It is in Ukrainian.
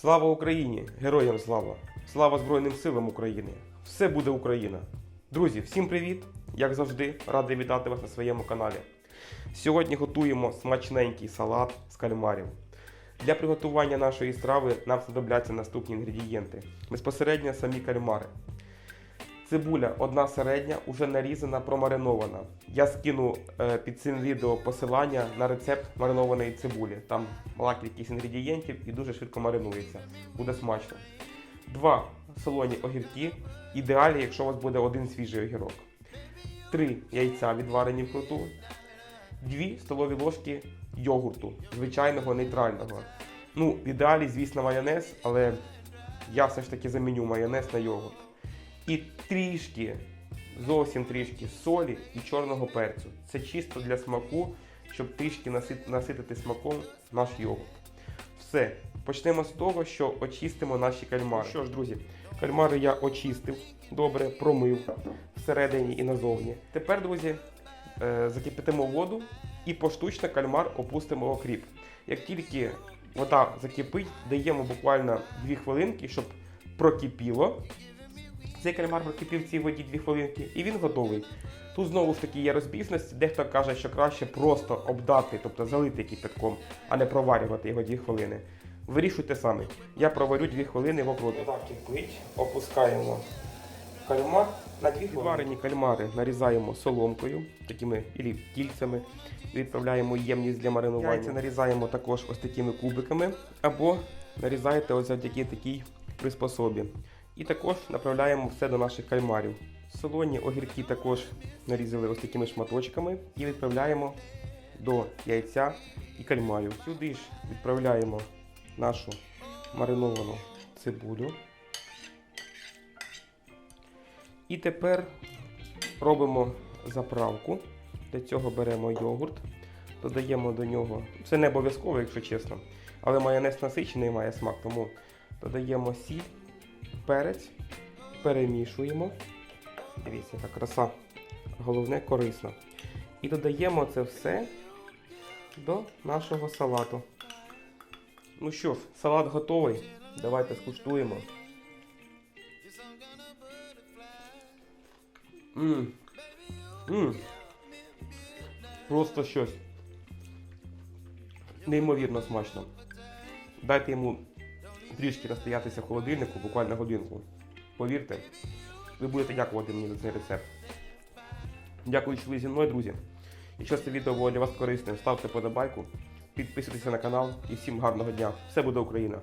Слава Україні! Героям слава! Слава Збройним силам України! Все буде Україна! Друзі, всім привіт! Як завжди, радий вітати вас на своєму каналі. Сьогодні готуємо смачненький салат з кальмарів. Для приготування нашої страви нам знадобляться наступні інгредієнти. Безпосередньо самі кальмари. Цибуля одна середня, уже нарізана, промаринована. Я скину е, під цим відео посилання на рецепт маринованої цибулі. Там мала кількість інгредієнтів і дуже швидко маринується. Буде смачно. Два солоні огірки. Ідеалі, якщо у вас буде один свіжий огірок. Три яйця відварені вкруту. Дві столові ложки йогурту, звичайного нейтрального. Ну, в ідеалі, звісно, майонез, але я все ж таки заміню майонез на йогурт і трішки, зовсім трішки солі і чорного перцю. Це чисто для смаку, щоб трішки наситити смаком наш йогурт. Все, почнемо з того, що очистимо наші кальмари. Що ж, друзі, кальмари я очистив, добре, промив всередині і назовні. Тепер, друзі, е, закипятимо воду і поштучно кальмар опустимо в окріп. Як тільки вода закипить, даємо буквально 2 хвилинки, щоб прокипіло. Цей кальмар прокипів в цій воді 2 хвилинки, і він готовий. Тут знову ж таки є розбіжності. Дехто каже, що краще просто обдати, тобто залити кипятком, а не проварювати його 2 хвилини. Вирішуйте самі. Я проварю 2 хвилини в окропі. Вода кипить, опускаємо кальмар на 2 хвилини. Варені кальмари нарізаємо соломкою, такими ілі кільцями. Відправляємо ємність для маринування. Яйця нарізаємо також ось такими кубиками, або нарізаєте ось завдяки такій приспособі. І також направляємо все до наших кальмарів. Солоні огірки також нарізали ось такими шматочками і відправляємо до яйця і кальмарів. Сюди ж відправляємо нашу мариновану цибулю. І тепер робимо заправку. Для цього беремо йогурт, додаємо до нього. Це не обов'язково, якщо чесно. Але майонез насичений має смак, тому додаємо сіль перець, перемішуємо. Дивіться, яка краса. Головне корисно. І додаємо це все до нашого салату. Ну що ж, салат готовий. Давайте скуштуємо. Мм. Мм. Просто щось. Неймовірно смачно. Дайте йому трішки настоятися в холодильнику, буквально годинку. Повірте, ви будете дякувати мені за цей рецепт. Дякую, що ви зі мною, друзі. Якщо це відео було для вас корисним, ставте подобайку, підписуйтесь на канал і всім гарного дня. Все буде Україна!